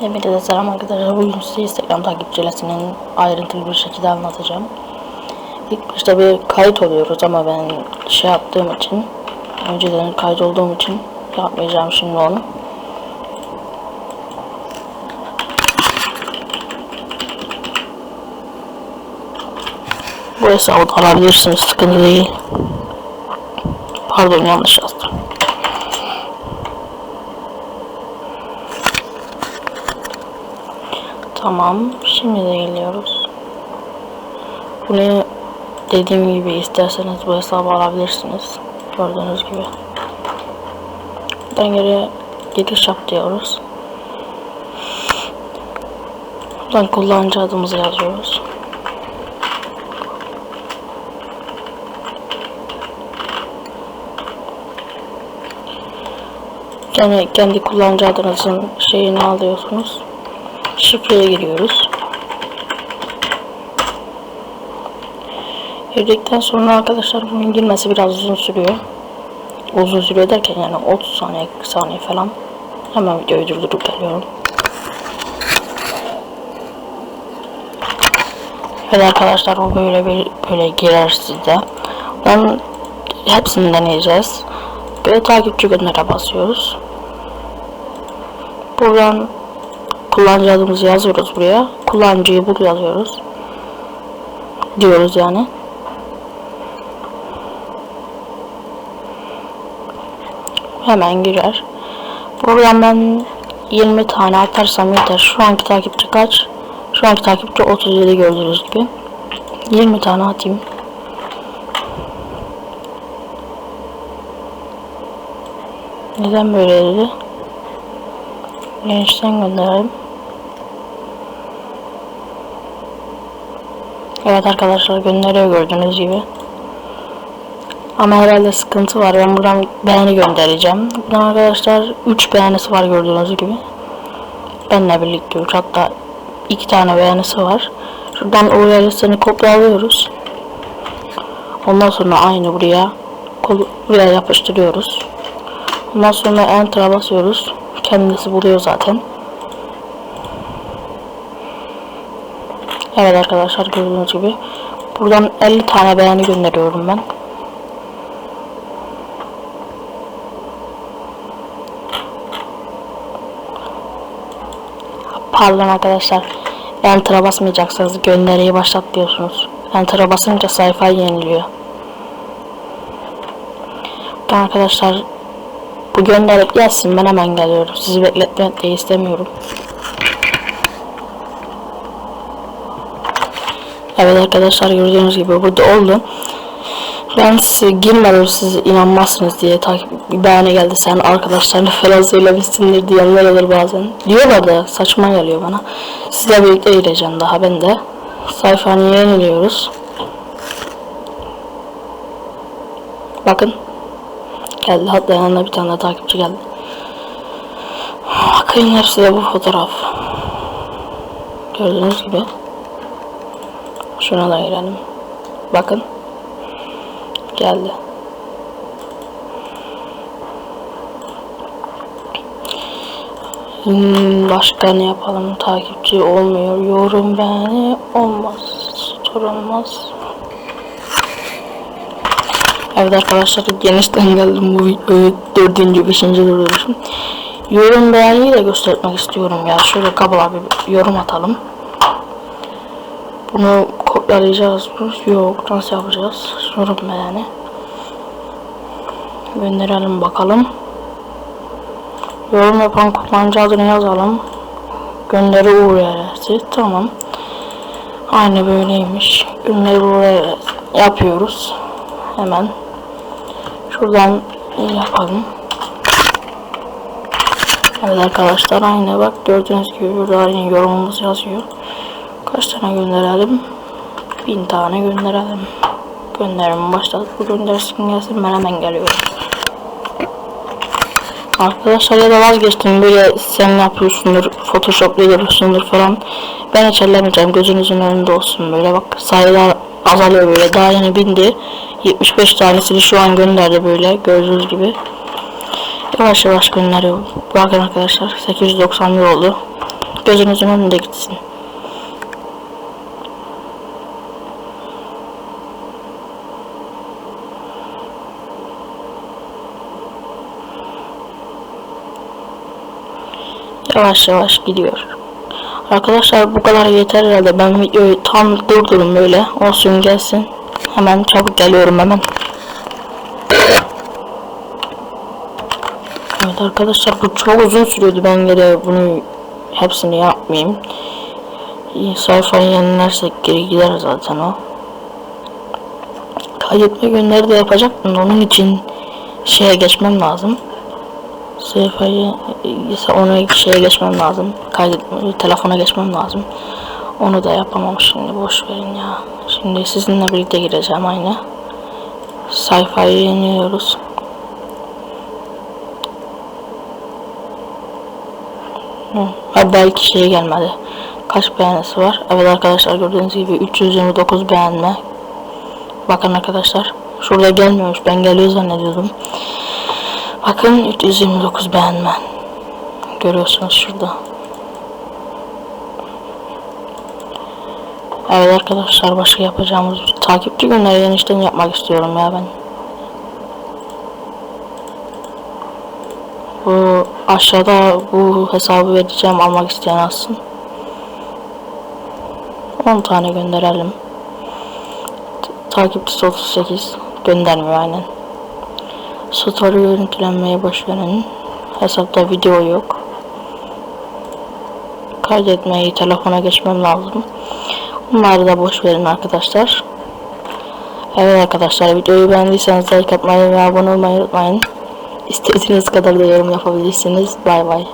Hepinize selam arkadaşlar. Bugün size Instagram takipçilerisinin ayrıntılı bir şekilde anlatacağım. İlk başta bir kayıt oluyoruz ama ben şey yaptığım için, önceden kayıt olduğum için yapmayacağım şimdi onu. Bu hesabı alabilirsiniz, sıkıntı değil. Pardon yanlış yazdım. Tamam. Şimdi de geliyoruz. Buraya dediğim gibi isterseniz bu hesabı alabilirsiniz. Gördüğünüz gibi. Buradan geri giriş yap diyoruz. Buradan kullanıcı adımızı yazıyoruz. Kendi, kendi kullanıcı adınızın şeyini alıyorsunuz şifreye giriyoruz. Girdikten sonra arkadaşlar bunun girmesi biraz uzun sürüyor. Uzun sürüyor derken yani 30 saniye 40 saniye falan. Hemen videoyu durdurup geliyorum. Evet arkadaşlar bu böyle bir böyle girer sizde. Ben hepsini deneyeceğiz. Böyle takipçi göndere basıyoruz. Buradan kullanıcı adımızı yazıyoruz buraya. Kullanıcıyı bul yazıyoruz. Diyoruz yani. Hemen girer. Buradan ben 20 tane atarsam yeter. Şu anki takipçi kaç? Şu anki takipçi 37 gördüğünüz gibi. 20 tane atayım. Neden böyle dedi? Gençten gönderelim. Evet arkadaşlar gönderiyor gördüğünüz gibi. Ama herhalde sıkıntı var. Ben buradan beğeni göndereceğim. Buradan arkadaşlar 3 beğenisi var gördüğünüz gibi. Benle birlikte 3 hatta 2 tane beğenisi var. Şuradan URL'sini kopyalıyoruz. Ondan sonra aynı buraya buraya yapıştırıyoruz. Ondan sonra enter'a basıyoruz. Kendisi buluyor zaten. Evet arkadaşlar gördüğünüz gibi. Buradan 50 tane beğeni gönderiyorum ben. Pardon arkadaşlar. Enter'a basmayacaksınız. Gönderiyi başlat diyorsunuz. Enter'a basınca sayfa yeniliyor. Arkadaşlar bu gönderip gelsin ben hemen geliyorum. Sizi bekletmek de istemiyorum. Evet arkadaşlar gördüğünüz gibi burada oldu. Ben size girmedim siz inanmazsınız diye takip beğeni geldi sen arkadaşlarına falan söylemişsindir diyenler olur bazen. Diyorlar da saçma geliyor bana. Sizle birlikte gireceğim daha ben de. Sayfanı yeniliyoruz. Bakın. Geldi hatta yanına bir tane takipçi geldi. Bakın hepsi de bu fotoğraf. Gördüğünüz gibi. Şuna da girelim. Bakın. Geldi. Hmm, başka ne yapalım? Takipçi olmuyor. Yorum beğeni olmaz. Story olmaz. Evet arkadaşlar genişten geldim bu videoyu dördüncü beşinci duruşum. Yorum beğeniyi de göstermek istiyorum ya. Şöyle kabla bir yorum atalım. Bunu kopyalayacağız mı? Yok. Nasıl yapacağız? Yorum beğeni. Gönderelim bakalım. Yorum yapan kullanıcı adını yazalım. Gönderi URL'si. Tamam. Aynı böyleymiş. Gönderi URL yapıyoruz. Hemen. Şuradan yapalım. Evet arkadaşlar aynı bak gördüğünüz gibi burada aynı yorumumuz yazıyor. Kaç tane gönderelim? Bin tane gönderelim. Gönderim başladık. Bu göndersin gelsin ben hemen geliyorum. Arkadaşlar ya da vazgeçtim böyle sen yapıyorsundur photoshopla görüyorsundur falan. Ben hiç ellemeyeceğim gözünüzün önünde olsun böyle bak sayılar azalıyor böyle daha yeni bindi. 75 tanesini şu an gönderdi böyle gördüğünüz gibi. Yavaş yavaş gönderiyor. Bakın arkadaşlar 891 oldu. Gözünüzün önünde gitsin. Yavaş yavaş gidiyor. Arkadaşlar bu kadar yeter herhalde. Ben videoyu tam durdurun böyle. Olsun gelsin. Hemen çabuk geliyorum hemen. Evet arkadaşlar bu çok uzun sürüyordu. Ben gene bunu hepsini yapmayayım. Sayfayı yenilersek geri gider zaten o. Kaydetme günleri de yapacaktım. Onun için şeye geçmem lazım. Sayfayı ise ona şeye geçmem lazım. Kaydetme telefona geçmem lazım. Onu da yapamam şimdi boş verin ya. Şimdi sizinle birlikte gireceğim aynı. Sayfayı yeniyoruz. Ha, belki şey gelmedi. Kaç beğenisi var? Evet arkadaşlar gördüğünüz gibi 329 beğenme. Bakın arkadaşlar. Şurada gelmiyormuş. Ben geliyor zannediyordum. Bakın 329 beğenme. Görüyorsunuz şurada. Evet arkadaşlar başka yapacağımız takipçi günleri yenişten yapmak istiyorum ya ben. Bu aşağıda bu hesabı vereceğim almak isteyen alsın. 10 tane gönderelim. Takipçisi 38 göndermiyor aynen. Story görüntülenmeye boş verin. Hesapta video yok. Kaydetmeyi telefona geçmem lazım. Bunları da boş verin arkadaşlar. Evet arkadaşlar videoyu beğendiyseniz like atmayı ve abone olmayı unutmayın. İstediğiniz kadar da yorum yapabilirsiniz. Bay bay.